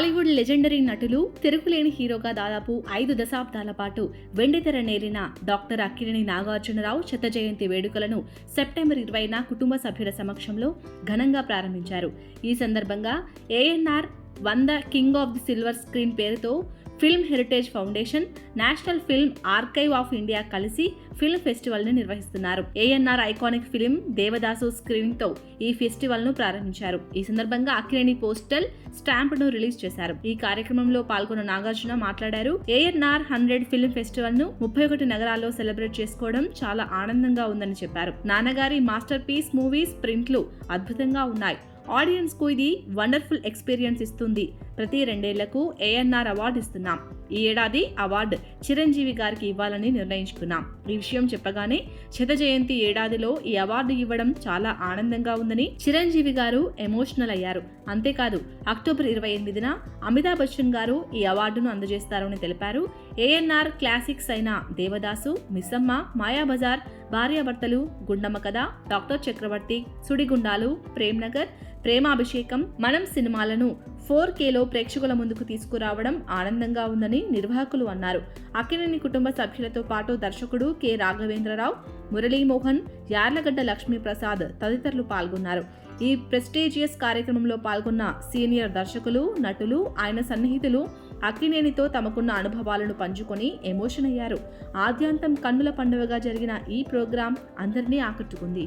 Tollywood legendary నటులు తిరుగులేని హీరోగా దాదాపు ఐదు దశాబ్దాల పాటు వెండితెర నేరిన డాక్టర్ అక్కినేని నాగార్జునరావు శత జయంతి వేడుకలను సెప్టెంబర్ ఇరవైన కుటుంబ సభ్యుల సమక్షంలో ఘనంగా ప్రారంభించారు. ఈ సందర్భంగా ఏఎన్ఆర్ వంద king of the silver screen పేరుతో film heritage foundation national film archive of India కలిసి ఫిల్మ్ ఫెస్టివల్ని నిర్వహిస్తున్నారు. ఏఎన్ఆర్ ఐకానిక్ ఫిల్మ్ దేవదాసు స్క్రీనింగ్తో ఈ ఫెస్టివల్ను ప్రారంభించారు. ఈ సందర్భంగా అక్కినేని పోస్టల్ స్టాంప్ను రిలీజ్ చేశారు. ఈ కార్యక్రమంలో పాల్గొన్న నాగార్జున మాట్లాడారు ఏఎన్ఆర్ హండ్రెడ్ ఫిల్మ్ ఫెస్టివల్ను ముప్పై ఒకటి నగరాల్లో సెలబ్రేట్ చేసుకోవడం చాలా ఆనందంగా ఉందని చెప్పారు. నాన్నగారి మాస్టర్ పీస్ మూవీస్ ప్రింట్లు అద్భుతంగా ఉన్నాయి. ఆడియన్స్కు ఇది వండర్ఫుల్ ఎక్స్పీరియన్స్ ఇస్తుంది. ప్రతి రెండేళ్ళకు ఏఎన్ఆర్ అవార్డు ఇస్తున్నాం. ఈ ఏడాది అవార్డు చిరంజీవి గారికి ఇవ్వాలని నిర్ణయించుకున్నాం. ఈ విషయం చెప్పగానే శత జయంతి ఏడాదిలో ఈ అవార్డు ఇవ్వడం చాలా ఆనందంగా ఉందని చిరంజీవి గారు ఎమోషనల్ అయ్యారు. అంతేకాదు అక్టోబర్ ఇరవై ఎనిమిదిన అమితాబ్ బచ్చన్ గారు ఈ అవార్డును అందజేస్తారని తెలిపారు. ఏఎన్ఆర్ క్లాసిక్స్ అయిన దేవదాసు మిస్సమ్మ మాయాబజార్ భార్యాభర్తలు గుండమ్మ కథ డాక్టర్ చక్రవర్తి సుడిగుండాలు ప్రేమ్నగర్ ప్రేమాభిషేకం మనం సినిమాలను ఫోర్ కేలో ప్రేక్షకుల ముందుకు తీసుకురావడం ఆనందంగా ఉందని నిర్వాహకులు అన్నారు. అక్కినేని కుటుంబ సభ్యులతో పాటు దర్శకుడు కె. రాఘవేంద్రరావు మురళీమోహన్ యార్లగడ్డ లక్ష్మీప్రసాద్ తదితరులు పాల్గొన్నారు. ఈ ప్రెస్టీజియస్ కార్యక్రమంలో పాల్గొన్న సీనియర్ దర్శకులు నటులు ఆయన సన్నిహితులు అక్కినేనితో తమకున్న అనుభవాలను పంచుకొని ఎమోషన్ అయ్యారు. ఆద్యాంతం కన్నుల పండుగగా జరిగిన ఈ ప్రోగ్రాం అందరినీ ఆకట్టుకుంది.